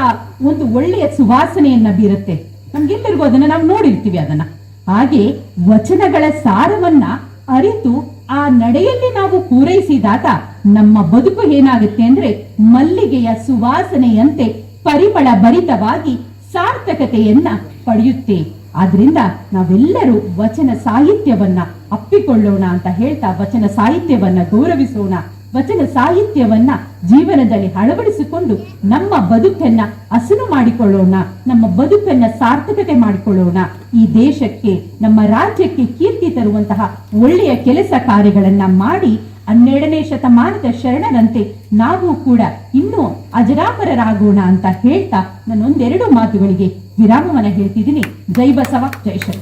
ಒಂದು ಒಳ್ಳೆಯ ಸುವಾಸನೆಯನ್ನ ಬೀರುತ್ತೆ. ನಮ್ಗೆಲ್ಲರಿಗೂ ಅದನ್ನ ನಾವು ನೋಡಿರ್ತೀವಿ ಅದನ್ನ. ಹಾಗೆ ವಚನಗಳ ಸಾರವನ್ನ ಅರಿತು ಆ ನಡೆಯಲ್ಲಿ ನಾವು ಪೂರೈಸಿದಾಗ ನಮ್ಮ ಬದುಕು ಏನಾಗುತ್ತೆ ಅಂದ್ರೆ ಮಲ್ಲಿಗೆಯ ಸುವಾಸನೆಯಂತೆ ಪರಿಮಳ ಭರಿತವಾಗಿ ಸಾರ್ಥಕತೆಯನ್ನ ಪಡೆಯುತ್ತೆ. ಆದ್ರಿಂದ ನಾವೆಲ್ಲರೂ ವಚನ ಸಾಹಿತ್ಯವನ್ನ ಅಪ್ಪಿಕೊಳ್ಳೋಣ ಅಂತ ಹೇಳ್ತಾ ವಚನ ಸಾಹಿತ್ಯವನ್ನ ಗೌರವಿಸೋಣ. ವಚನ ಸಾಹಿತ್ಯವನ್ನ ಜೀವನದಲ್ಲಿ ಅಳವಡಿಸಿಕೊಂಡು ನಮ್ಮ ಬದುಕನ್ನ ಹಸನು ಮಾಡಿಕೊಳ್ಳೋಣ, ನಮ್ಮ ಬದುಕನ್ನ ಸಾರ್ಥಕತೆ ಮಾಡಿಕೊಳ್ಳೋಣ. ಈ ದೇಶಕ್ಕೆ, ನಮ್ಮ ರಾಜ್ಯಕ್ಕೆ ಕೀರ್ತಿ ತರುವಂತಹ ಒಳ್ಳೆಯ ಕೆಲಸ ಕಾರ್ಯಗಳನ್ನ ಮಾಡಿ ಹನ್ನೆರಡನೇ ಶತಮಾನದ ಶರಣರಂತೆ ನಾವು ಕೂಡ ಇನ್ನೂ ಅಜರಾಮರರಾಗೋಣ ಅಂತ ಹೇಳ್ತಾ ನಾನು ಒಂದೆರಡು ಮಾತುಗಳಿಗೆ ವಿರಾಮವನ್ನ ಹೇಳ್ತಿದ್ದೀನಿ. ಜೈ ಬಸವ, ಜೈ ಶರಣ